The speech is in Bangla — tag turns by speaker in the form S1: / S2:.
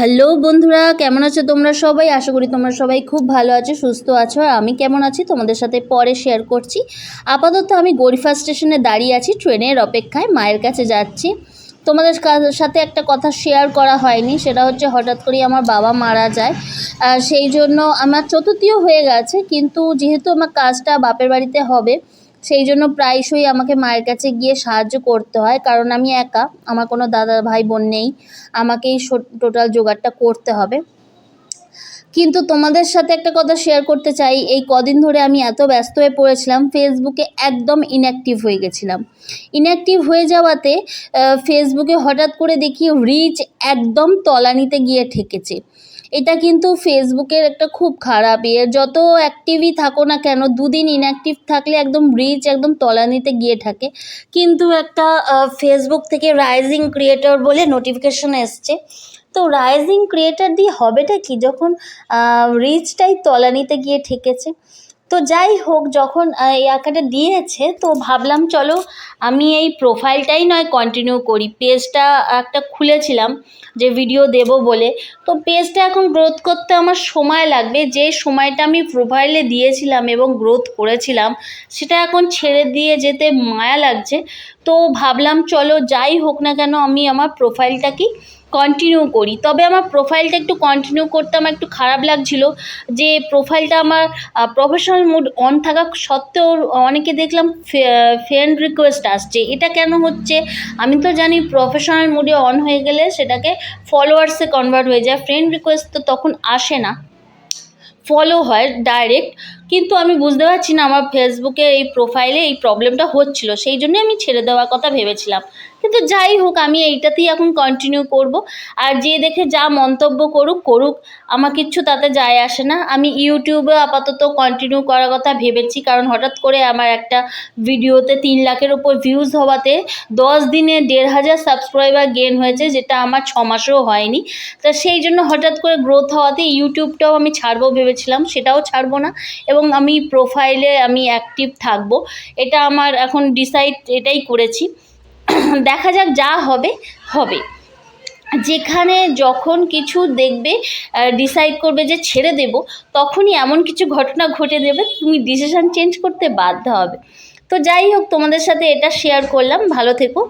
S1: হ্যালো বন্ধুরা, কেমন আছো তোমরা সবাই? আশা করি তোমরা সবাই খুব ভালো আছো, সুস্থ আছো, আর আমি কেমন আছি তোমাদের সাথে পরে শেয়ার করছি। আপাতত আমি গরিফা স্টেশনে দাঁড়িয়ে আছি, ট্রেনের অপেক্ষায় মায়ের কাছে যাচ্ছি। তোমাদের সাথে একটা কথা শেয়ার করা হয়নি, সেটা হচ্ছে হঠাৎ করেই আমার বাবা মারা যায়। সেই জন্য আমার চতুর্থীয় হয়ে গেছে, কিন্তু যেহেতু আমার কাজটা বাপের বাড়িতে হবে সেই জন্য প্রায়শই আমাকে মায়ের কাছে গিয়ে সাহায্য করতে হয়, কারণ আমি একা, আমার কোনো দাদা ভাই বোন নেই, আমাকেই টোটাল জোগাড়টা করতে হবে। কিন্তু তোমাদের সাথে একটা কথা শেয়ার করতে চাই। এই কদিন ধরে আমি এত ব্যস্ত হয়ে পড়েছিলাম ফেসবুকে একদম ইনঅ্যাক্টিভ হয়ে গেছিলাম। ইনঅ্যাক্টিভ হয়ে যাওয়াতে ফেসবুকে হঠাৎ করে দেখি রিচ একদম তলানিতে গিয়ে ঠেকেছে। এটা কিন্তু ফেসবুকের একটা খুব খারাপ ইয়ে। যত অ্যাক্টিভই থাকো না কেন, দুদিন ইনঅ্যাক্টিভ থাকলে একদম রিচ একদম তলানিতে গিয়ে থাকে কিন্তু একটা ফেসবুক থেকে রাইজিং ক্রিয়েটর বলে নোটিফিকেশন এসছে। তো রাইজিং ক্রিয়েটার দিয়ে হবেটা কি? যখন রিচটাই তলানিতে গিয়ে ঠেকেছে। তো যাই হোক, যখন এই আঁকাটা দিয়েছে, তো ভাবলাম চলো আমি এই প্রোফাইলটাই নয় কন্টিনিউ করি। পেজটা একটা খুলেছিলাম যে ভিডিও দেব বলে। তো পেজটা এখন গ্রোথ করতে আমার সময় লাগবে। যে সময়টা আমি প্রোফাইলে দিয়েছিলাম এবং গ্রোথ করেছিলাম, সেটা এখন ছেড়ে দিয়ে যেতে মায়া লাগছে। তো ভাবলাম চলো যাই হোক না কেন, আমি আমার প্রোফাইলটাকেই কন্টিনিউ করি। তবে আমার প্রোফাইলটা একটু কন্টিনিউ করতে আমার একটু খারাপ লাগছিল যে প্রোফাইলটা আমার প্রফেশনাল মুড অন থাকা সত্ত্বেও অনেকে দেখলাম ফ্রেন্ড রিকোয়েস্ট আসছে। এটা কেন হচ্ছে? আমি তো জানি প্রফেশনাল মুডে অন হয়ে গেলে সেটাকে ফলোয়ার্সে কনভার্ট হয়ে যায়। ফ্রেন্ড রিকোয়েস্ট তো তখন আসে না। ফলো হয় ডাইরেক্ট কিন্তু আমি বুঝতে পারছি না, আমার ফেসবুকে এই প্রোফাইলে এই প্রবলেমটা হচ্ছিল, সেই জন্যই আমি ছেড়ে দেওয়ার কথা ভেবেছিলাম। কিন্তু যাই হোক, আমি এইটাতেই এখন কন্টিনিউ করব, আর যে দেখে যা মন্তব্য করুক করুক, আমার কিচ্ছু তাতে যায় আসে না। আমি ইউটিউবে আপাতত কন্টিনিউ করার কথা ভেবেছি, কারণ হঠাৎ করে আমার একটা ভিডিওতে তিন লাখের ওপর ভিউজ হওয়াতে দশ দিনে দেড় হাজার সাবস্ক্রাইবার গেন হয়েছে, যেটা আমার ছ মাসেও হয়নি। তা সেই জন্য হঠাৎ করে গ্রোথ হওয়াতে ইউটিউবটাও আমি ছাড়বো ভেবেছিলাম, সেটাও ছাড়বো না। এবং আমি প্রোফাইলে আমি অ্যাক্টিভ থাকব। এটা আমার এখন ডিসাইড এটাই করেছি। দেখা যাক যা হবে হবে। যেখানে যখন কিছু দেখবে ডিসাইড করবে যে ছেড়ে দেব, তখনই এমন কিছু ঘটনা ঘটে দেবে তুমি ডিসিশান চেঞ্জ করতে বাধ্য হবে। তো যাই হোক, তোমাদের সাথে এটা শেয়ার করলাম। ভালো থেকো।